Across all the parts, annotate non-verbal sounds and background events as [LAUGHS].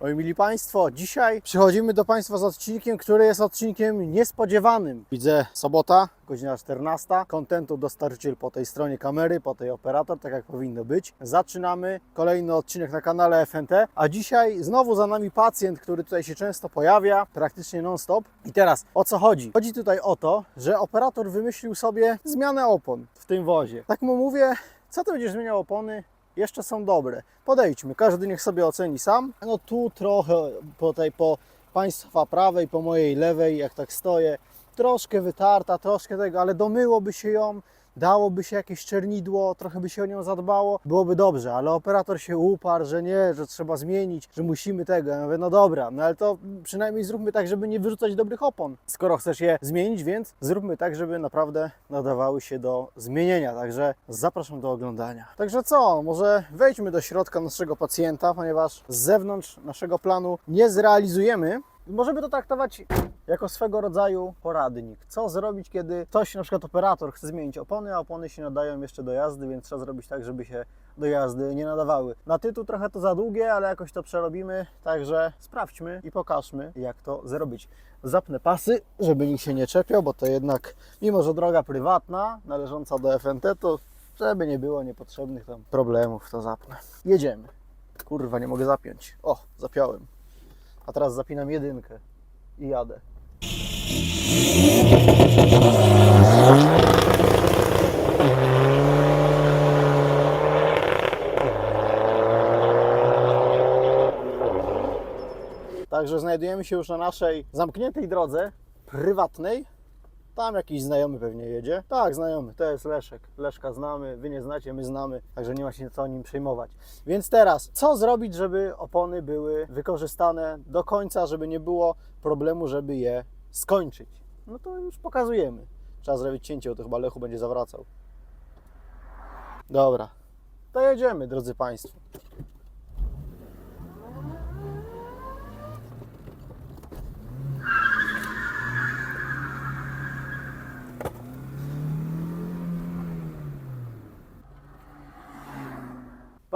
Oj, mili Państwo, dzisiaj przychodzimy do Państwa z odcinkiem, który jest odcinkiem niespodziewanym. Widzę sobota, godzina 14. Kontentu dostarczyciel po tej stronie kamery, po tej operator, tak jak powinno być. Zaczynamy kolejny odcinek na kanale FNT, a dzisiaj znowu za nami pacjent, który tutaj się często pojawia, praktycznie non-stop. I teraz o co chodzi? Chodzi tutaj o to, że operator wymyślił sobie zmianę opon w tym wozie. Tak mu mówię, co ty będziesz zmieniał opony? Jeszcze są dobre. Podejdźmy, każdy niech sobie oceni sam. No tu trochę po tej, po Państwa prawej, po mojej lewej, jak tak stoję, troszkę wytarta, troszkę tego, ale domyłoby się ją, dałoby się jakieś czernidło, trochę by się o nią zadbało, byłoby dobrze, ale operator się uparł, że nie, że trzeba zmienić, że musimy tego. Ja mówię, no dobra, no ale to przynajmniej zróbmy tak, żeby nie wyrzucać dobrych opon, skoro chcesz je zmienić, więc zróbmy tak, żeby naprawdę nadawały się do zmienienia. Także zapraszam do oglądania. Także co, może wejdźmy do środka naszego pacjenta, ponieważ z zewnątrz naszego planu nie zrealizujemy. Możemy to traktować jako swego rodzaju poradnik. Co zrobić, kiedy ktoś, na przykład operator, chce zmienić opony, a opony się nadają jeszcze do jazdy, więc trzeba zrobić tak, żeby się do jazdy nie nadawały. Na tytuł trochę to za długie, ale jakoś to przerobimy, także sprawdźmy i pokażmy, jak to zrobić. Zapnę pasy, żeby nikt się nie czepiał, bo to jednak, mimo że droga prywatna, należąca do FNT, to żeby nie było niepotrzebnych tam problemów, to zapnę. Jedziemy. Kurwa, nie mogę zapiąć. O, zapiąłem. A teraz zapinam jedynkę i jadę. Także znajdujemy się już na naszej zamkniętej drodze prywatnej. Tam jakiś znajomy pewnie jedzie. Tak, znajomy, to jest Leszek. Leszka znamy, wy nie znacie, my znamy, także nie ma się co nim przejmować. Więc teraz, co zrobić, żeby opony były wykorzystane do końca, żeby nie było problemu, żeby je skończyć? No to już pokazujemy. Trzeba zrobić cięcie, bo to chyba Lechu będzie zawracał. Dobra, to jedziemy, drodzy Państwo.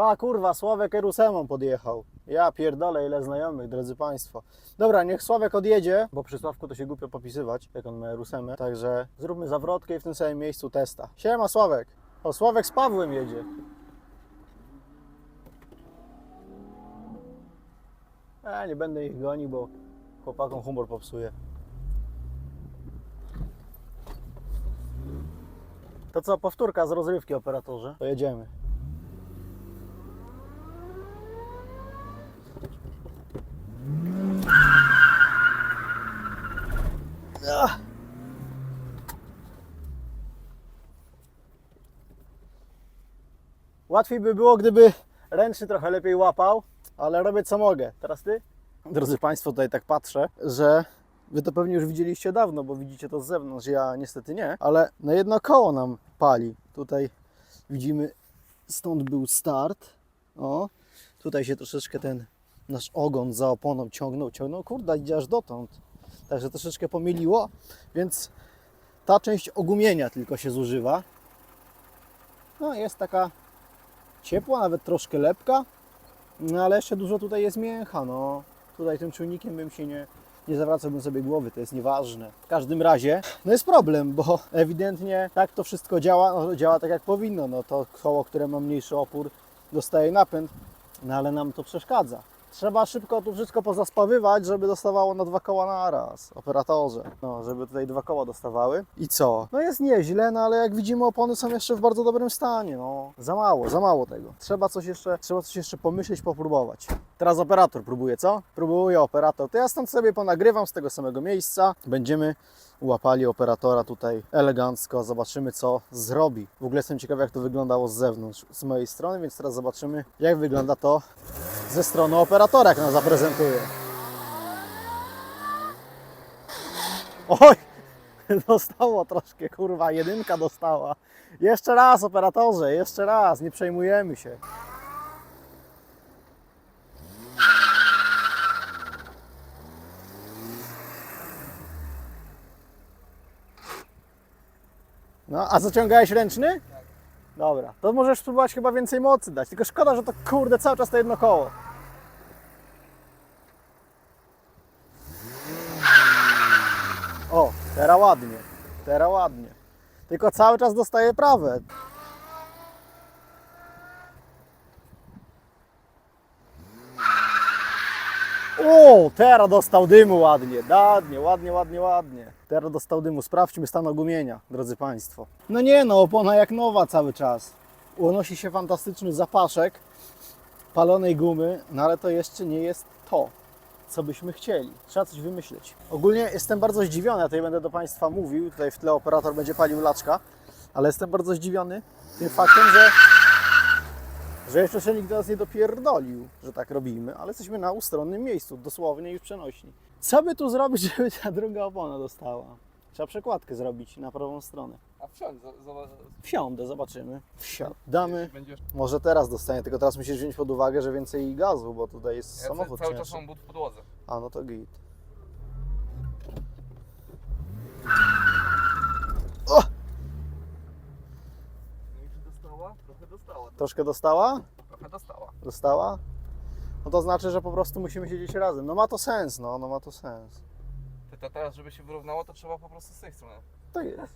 Pa kurwa, Sławek Erusemą podjechał. Ja pierdolę, ile znajomych, drodzy Państwo. Dobra, niech Sławek odjedzie, bo przy Sławku to się głupio popisywać, jak on ma Erusemę. Także zróbmy zawrotkę i w tym samym miejscu testa. Siema Sławek. O, Sławek z Pawłem jedzie. E, nie będę ich gonił, bo chłopakom humor popsuje. To co, powtórka z rozrywki operatorze? To jedziemy. Łatwiej by było, gdyby ręczny trochę lepiej łapał, ale robię co mogę. Teraz ty? Drodzy Państwo, tutaj tak patrzę, że Wy to pewnie już widzieliście dawno, bo widzicie to z zewnątrz, ja niestety nie, ale na jedno koło nam pali. Tutaj widzimy, stąd był start. O, tutaj się troszeczkę ten nasz ogon za oponą ciągnął, ciągnął, kurde, idzie aż dotąd. Także troszeczkę pomyliło, więc ta część ogumienia tylko się zużywa. No jest taka ciepła, nawet troszkę lepka, no ale jeszcze dużo tutaj jest mięcha, no. Tutaj tym czujnikiem bym się nie, nie zawracałbym sobie głowy, to jest nieważne. W każdym razie, no jest problem, bo ewidentnie tak to wszystko działa, no działa tak jak powinno, no to koło, które ma mniejszy opór dostaje napęd, no ale nam to przeszkadza. Trzeba szybko tu wszystko pozaspawywać, żeby dostawało na dwa koła na raz, operatorze. No, żeby tutaj dwa koła dostawały. I co? No jest nieźle, no ale jak widzimy opony są jeszcze w bardzo dobrym stanie, no. Za mało, za mało tego. Trzeba coś jeszcze, trzeba coś jeszcze pomyśleć, popróbować. Teraz operator próbuje, co? Próbuje operator. To ja stąd sobie ponagrywam z tego samego miejsca. Będziemy łapali operatora tutaj elegancko. Zobaczymy, co zrobi. W ogóle jestem ciekawy, jak to wyglądało z zewnątrz, z mojej strony, więc teraz zobaczymy, jak wygląda to ze strony operatora, jak nas zaprezentuje. Oj, [LAUGHS] dostało troszkę, kurwa, jedynka dostała. Jeszcze raz, operatorze, jeszcze raz, nie przejmujemy się. No, a zaciągałeś ręczny? Dobra, to możesz spróbować chyba więcej mocy dać, tylko szkoda, że to kurde cały czas to jedno koło. O, teraz ładnie, teraz ładnie. Tylko cały czas dostaję prawe. O, teraz dostał dymu ładnie, ładnie, ładnie, ładnie, ładnie. Teraz dostał dymu. Sprawdźmy stan ogumienia, drodzy Państwo. No nie no, opona jak nowa cały czas. Unosi się fantastyczny zapaszek palonej gumy, no ale to jeszcze nie jest to, co byśmy chcieli. Trzeba coś wymyślić. Ogólnie jestem bardzo zdziwiony, ja tutaj będę do Państwa mówił, tutaj w tle operator będzie palił laczka, ale jestem bardzo zdziwiony tym faktem, że że jeszcze się nikt do nas nie dopierdolił, że tak robimy, ale jesteśmy na ustronnym miejscu, dosłownie już przenośni. Co by tu zrobić, [LAUGHS] żeby ta druga opona dostała? Trzeba przekładkę zrobić na prawą stronę. A wsiądź, zobacz. Wsiądę, zobaczymy. Wsiadamy. Będziesz. Może teraz dostanie, tylko teraz musisz wziąć pod uwagę, że więcej gazu, bo tutaj jest Ja samochód cały cięższy. czas mam but w podłodze. A, no to git. O! No i czy dostała? Trochę dostała. Troszkę dostała? Trochę dostała. Dostała? No to znaczy, że po prostu musimy siedzieć razem. No ma to sens, no, no ma to sens. Ty to teraz, żeby się wyrównało, to trzeba po prostu z tej strony. Tak jest.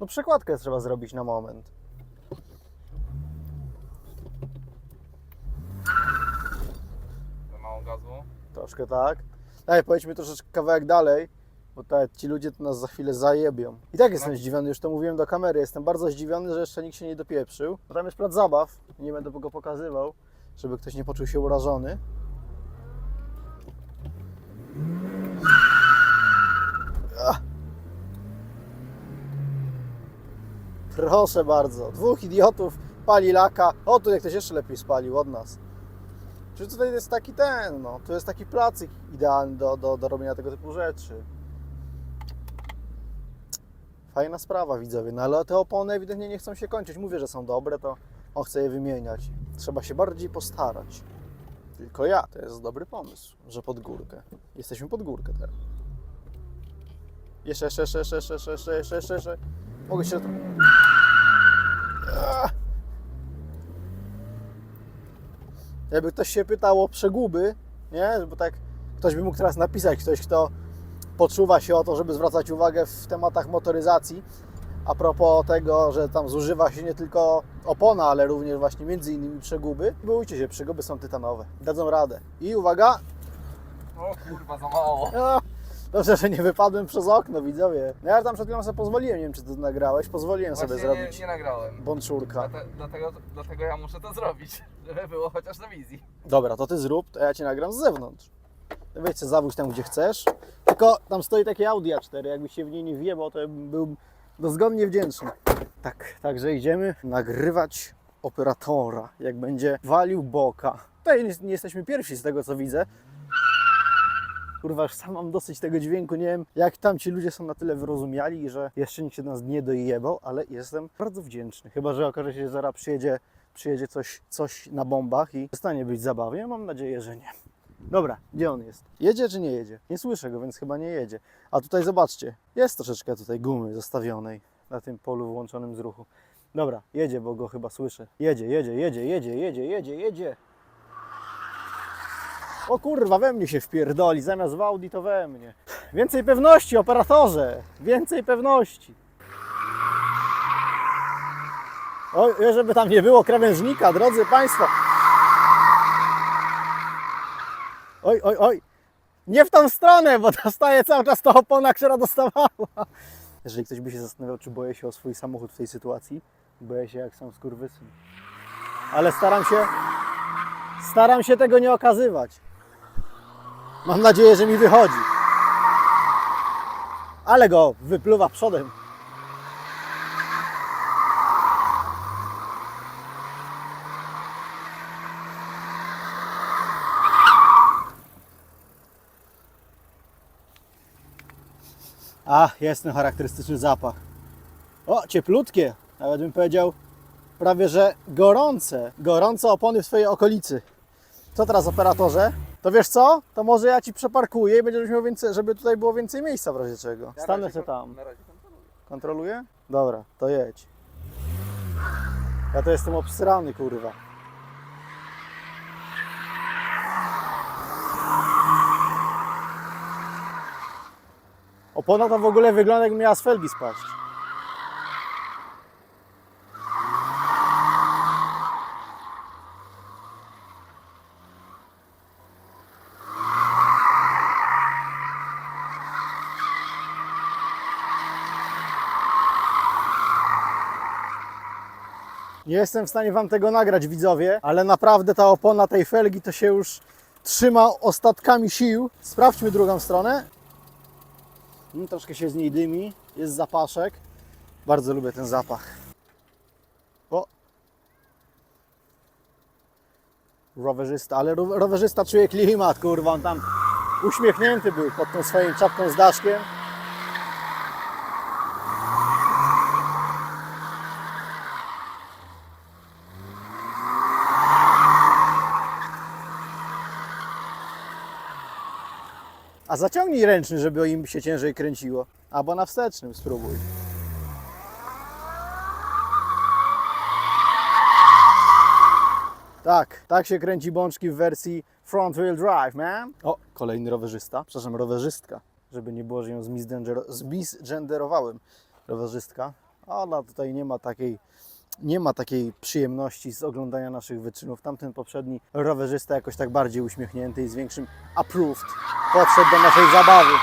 No przekładkę trzeba zrobić na moment. Za mało gazu. Troszkę tak. Daj, pojedźmy troszeczkę kawałek dalej, bo tak, ci ludzie to nas za chwilę zajebią. I tak jestem No. zdziwiony, już to mówiłem do kamery, jestem bardzo zdziwiony, że jeszcze nikt się nie dopieprzył. Bo tam jest plac zabaw, nie będę go pokazywał, żeby ktoś nie poczuł się urażony. Ach. Proszę bardzo, dwóch idiotów pali laka. O, tu jak ktoś jeszcze lepiej spalił od nas. Czy tutaj jest taki ten, no, tu jest taki placyk idealny do, do, do robienia tego typu rzeczy. Fajna sprawa, widzowie, no ale te opony ewidentnie nie chcą się kończyć. Mówię, że są dobre, to on chce je wymieniać. Trzeba się bardziej postarać. Tylko ja, to jest dobry pomysł, że pod górkę. Jesteśmy pod górkę teraz. Jeszcze, jeszcze, jeszcze, jeszcze, jeszcze, jeszcze, jeszcze, jeszcze, jeszcze, jeszcze. Mogę się... Ah! Jakby ktoś się pytał o przeguby, nie? Bo tak ktoś by mógł teraz napisać, ktoś kto poczuwa się o to, żeby zwracać uwagę w tematach motoryzacji, a propos tego, że tam zużywa się nie tylko opona, ale również właśnie między innymi przeguby. Bójcie się, przeguby są tytanowe, dadzą radę. I uwaga, O kurwa, za mało. a, [LAUGHS] dobrze, że nie wypadłem przez okno, widzowie. No ja tam przed chwilą sobie pozwoliłem, nie wiem czy to nagrałeś, pozwoliłem Właśnie sobie nie, zrobić nie nagrałem. bączurka. Dlate, dlatego, dlatego ja muszę to zrobić, [LAUGHS] żeby było chociaż na wizji. Dobra, to ty zrób, to ja cię nagram z zewnątrz. Weź sobie zawóź tam, gdzie chcesz. Tylko tam stoi takie Audi A4, jakbyś się w niej nie wjebał, to bym był dozgodnie wdzięczny. Tak, także idziemy nagrywać operatora, jak będzie walił boka. Tutaj nie, jesteśmy pierwsi z tego, co widzę. Kurwa, sam mam dosyć tego dźwięku, nie wiem jak tam ci ludzie są na tyle wyrozumiali, że jeszcze nikt się do nas nie dojebał, ale jestem bardzo wdzięczny. Chyba, że okaże się, że zaraz przyjedzie, przyjedzie coś, coś na bombach i przestanie być zabawnie. Mam nadzieję, że nie. Dobra, gdzie on jest? Jedzie czy nie jedzie? Nie słyszę go, więc chyba nie jedzie. A tutaj zobaczcie, jest troszeczkę tutaj gumy zostawionej na tym polu włączonym z ruchu. Dobra, jedzie, bo go chyba słyszę. Jedzie, jedzie, jedzie, jedzie, jedzie, jedzie, jedzie. O kurwa, we mnie się wpierdoli, zamiast w Audi to we mnie. Więcej pewności, operatorze! Więcej pewności. Oj, żeby tam nie było krawężnika, drodzy Państwo. Oj, oj, oj. Nie w tą stronę, bo dostaje cały czas ta opona, która dostawała. Jeżeli ktoś by się zastanawiał, czy boję się o swój samochód w tej sytuacji, boję się jak sam skurwysyn. Ale staram się, staram się tego nie okazywać. Mam nadzieję, że mi wychodzi. Ale go wypluwa przodem. A, jest ten charakterystyczny zapach. O, cieplutkie. Nawet bym powiedział prawie, że gorące. Gorące opony w swojej okolicy. Co teraz, operatorze? To wiesz co? To może ja Ci przeparkuję i będziesz miał więcej, żeby tutaj było więcej miejsca w razie czego. Stanę się tam. Na razie kontroluję. Kontroluję? Dobra, to jedź. Ja to jestem obsrany, kurwa. Opona to w ogóle wygląda jakby miała z felgi spaść. Nie jestem w stanie Wam tego nagrać, widzowie, ale naprawdę ta opona tej felgi to się już trzyma ostatkami sił. Sprawdźmy drugą stronę. Mm, troszkę się z niej dymi, jest zapaszek. Bardzo lubię ten zapach. O! Rowerzysta, ale ro- rowerzysta czuje klimat, kurwa, on tam uśmiechnięty był pod tą swoją czapką z daszkiem. A zaciągnij ręczny, żeby im się ciężej kręciło. Albo na wstecznym spróbuj. Tak, tak się kręci bączki w wersji front wheel drive, man. O, kolejny rowerzysta, przepraszam, rowerzystka, żeby nie było, że ją zmisgender- zmisgenderowałem. Rowerzystka. Ona tutaj nie ma takiej, nie ma takiej przyjemności z oglądania naszych wyczynów. Tamten poprzedni rowerzysta jakoś tak bardziej uśmiechnięty i z większym approved podszedł do naszej zabawy. [LAUGHS]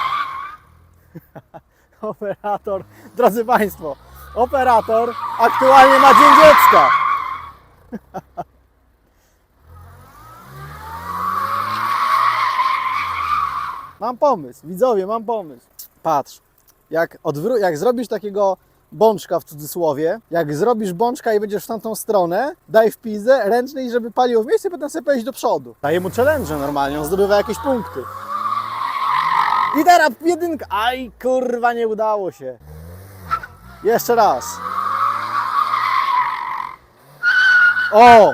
Operator, drodzy Państwo, operator aktualnie ma dzień dziecka. [LAUGHS] Mam pomysł, widzowie, mam pomysł. Patrz, jak, jak zrobisz takiego bączka w cudzysłowie, jak zrobisz bączka i będziesz w tamtą stronę, daj w pizdę ręczny i żeby paliło w miejsce, potem sobie pojeść do przodu. Daje mu challenge normalnie, on zdobywa jakieś punkty. I teraz jedynka. Aj, kurwa, nie udało się. Jeszcze raz. O!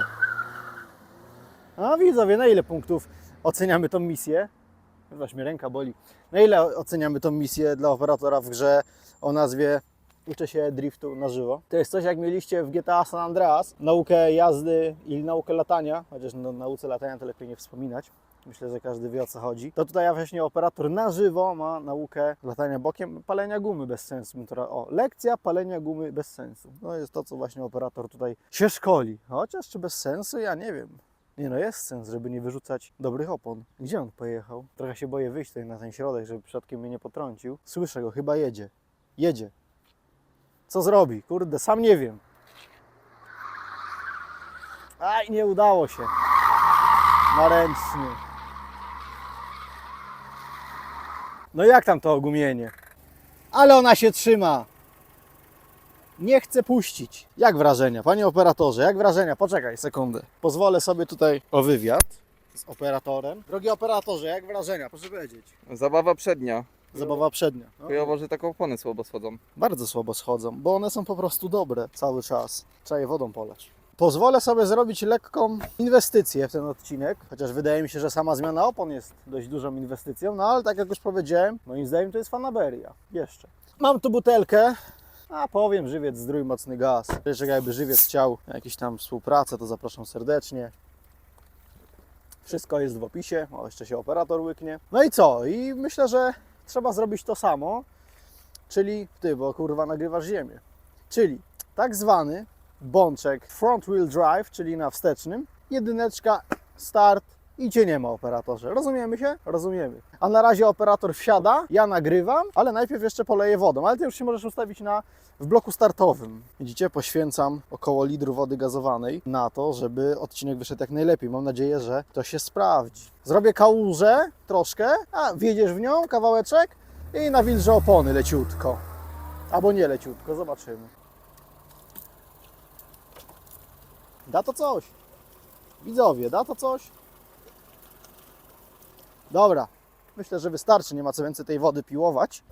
A widzowie, na ile punktów oceniamy tą misję? Chyba mnie ręka boli. Na ile oceniamy tą misję dla operatora w grze o nazwie Uczę się driftu na żywo? To jest coś jak mieliście w GTA San Andreas, naukę jazdy i naukę latania, chociaż no, nauce latania to lepiej nie wspominać. Myślę, że każdy wie o co chodzi. To tutaj właśnie operator na żywo ma naukę latania bokiem, palenia gumy bez sensu. Która- O, lekcja palenia gumy bez sensu. No jest to, co właśnie operator tutaj się szkoli. Chociaż czy bez sensu, ja nie wiem. Nie no, jest sens, żeby nie wyrzucać dobrych opon. Gdzie on pojechał? Trochę się boję wyjść tutaj na ten środek, żeby przypadkiem mnie nie potrącił. Słyszę go, chyba jedzie. Jedzie. Co zrobi? Kurde, sam nie wiem. Aj, nie udało się. Na ręczny. No jak tam to ogumienie? Ale ona się trzyma. Nie chcę puścić. Jak wrażenia, panie operatorze? Jak wrażenia? Poczekaj sekundę. Pozwolę sobie tutaj o wywiad z operatorem. Drogi operatorze, jak wrażenia? Proszę powiedzieć. Zabawa przednia. Zabawa przednia. No, Chujowo, że taką opony słabo schodzą. bardzo słabo schodzą, bo one są po prostu dobre cały czas. Trzeba je wodą polać. Pozwolę sobie zrobić lekką inwestycję w ten odcinek, chociaż wydaje mi się, że sama zmiana opon jest dość dużą inwestycją, no ale tak jak już powiedziałem, moim zdaniem to jest fanaberia. Jeszcze. Mam tu butelkę, a powiem żywiec zdrój mocny gaz. Jeszcze jakby żywiec chciał jakieś tam współpracę, to zapraszam serdecznie. Wszystko jest w opisie, o jeszcze się operator łyknie. No i co? I myślę, że trzeba zrobić to samo, czyli ty, bo kurwa nagrywasz ziemię. Czyli tak zwany bączek front wheel drive, czyli na wstecznym, jedyneczka, start i cię nie ma operatorze. Rozumiemy się? Rozumiemy. A na razie operator wsiada, ja nagrywam, ale najpierw jeszcze poleję wodą, ale ty już się możesz ustawić na w bloku startowym. Widzicie, poświęcam około litru wody gazowanej na to, żeby odcinek wyszedł jak najlepiej. Mam nadzieję, że to się sprawdzi. Zrobię kałużę troszkę, a wjedziesz w nią kawałeczek i nawilżę opony leciutko. Albo nie leciutko, zobaczymy. Da to coś. Widzowie, da to coś. Dobra, myślę, że wystarczy, nie ma co więcej tej wody piłować.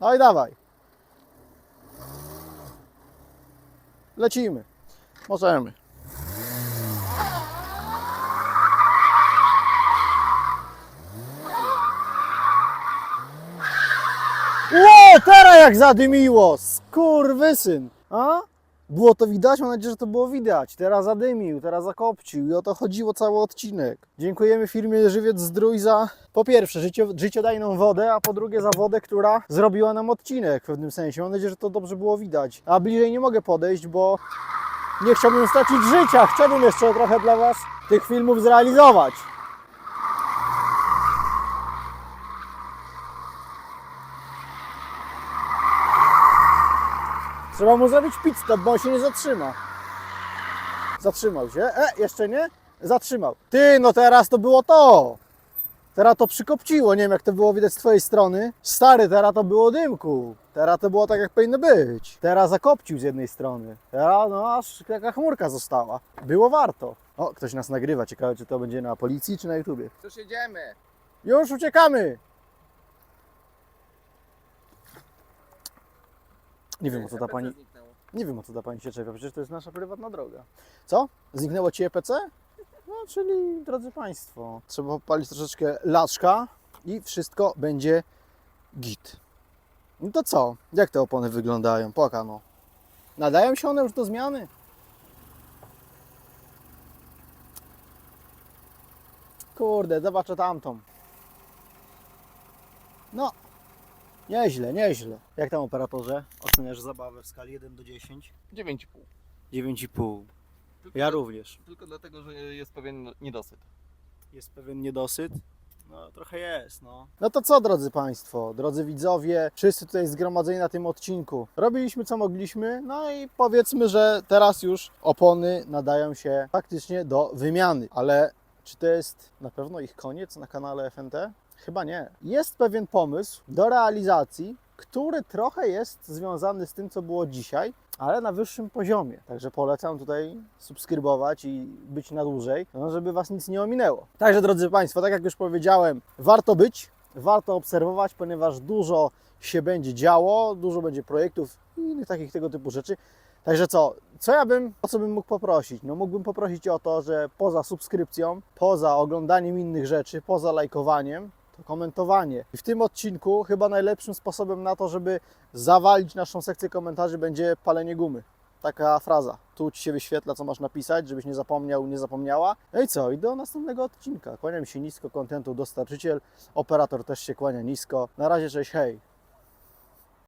No i dawaj. Lecimy. Możemy. Ło, teraz jak zadymiło! Skurwysyn! A? Było to widać? Mam nadzieję, że to było widać. Teraz zadymił, teraz zakopcił i o to chodziło cały odcinek. Dziękujemy firmie Żywiec Zdrój za po pierwsze życio, życiodajną wodę, a po drugie za wodę, która zrobiła nam odcinek w pewnym sensie. Mam nadzieję, że to dobrze było widać. A bliżej nie mogę podejść, bo nie chciałbym stracić życia. Chciałbym jeszcze trochę dla Was tych filmów zrealizować. Trzeba mu zrobić pit stop, bo on się nie zatrzyma. Zatrzymał się. E, jeszcze nie? Zatrzymał. Ty, no teraz to było to. Teraz to przykopciło, nie wiem jak to było widać z twojej strony. Stary, teraz to było dymku. Teraz to było tak jak powinno być. Teraz zakopcił z jednej strony. Teraz no aż jaka chmurka została. Było warto. O, ktoś nas nagrywa. Ciekawe czy to będzie na policji czy na YouTubie. Już jedziemy. Już uciekamy! Nie wiem o co ta pani. Nie wiem o co ta pani się czepia, przecież to jest nasza prywatna droga. Co? Zniknęło ci EPC? No, czyli drodzy Państwo, trzeba popalić troszeczkę laczka i wszystko będzie git. No to co? Jak te opony wyglądają? Pokano. Nadają się one już do zmiany? Kurde, zobaczę tamtą. No, nieźle, nieźle. Jak tam operatorze? Oceniasz zabawę w skali 1 do 10? 9,5. 9,5. Tylko, Ja również. Tylko dlatego, że jest pewien niedosyt. Jest pewien niedosyt? No, trochę jest, no. No to co, drodzy Państwo, drodzy widzowie, wszyscy tutaj zgromadzeni na tym odcinku. Robiliśmy co mogliśmy, no i powiedzmy, że teraz już opony nadają się faktycznie do wymiany. Ale czy to jest na pewno ich koniec na kanale FNT? Chyba nie. Jest pewien pomysł do realizacji, który trochę jest związany z tym, co było dzisiaj, ale na wyższym poziomie. Także polecam tutaj subskrybować i być na dłużej, no, żeby Was nic nie ominęło. Także drodzy Państwo, tak jak już powiedziałem, warto być, warto obserwować, ponieważ dużo się będzie działo, dużo będzie projektów i innych takich tego typu rzeczy. Także co, co ja bym, o co bym mógł poprosić? No mógłbym poprosić o to, że poza subskrypcją, poza oglądaniem innych rzeczy, poza lajkowaniem, komentowanie. I w tym odcinku chyba najlepszym sposobem na to, żeby zawalić naszą sekcję komentarzy będzie palenie gumy. Taka fraza. Tu Ci się wyświetla, co masz napisać, żebyś nie zapomniał, nie zapomniała. No i co? I do następnego odcinka. Kłaniam się nisko, kontentu dostarczyciel. Operator też się kłania nisko. Na razie, cześć, hej.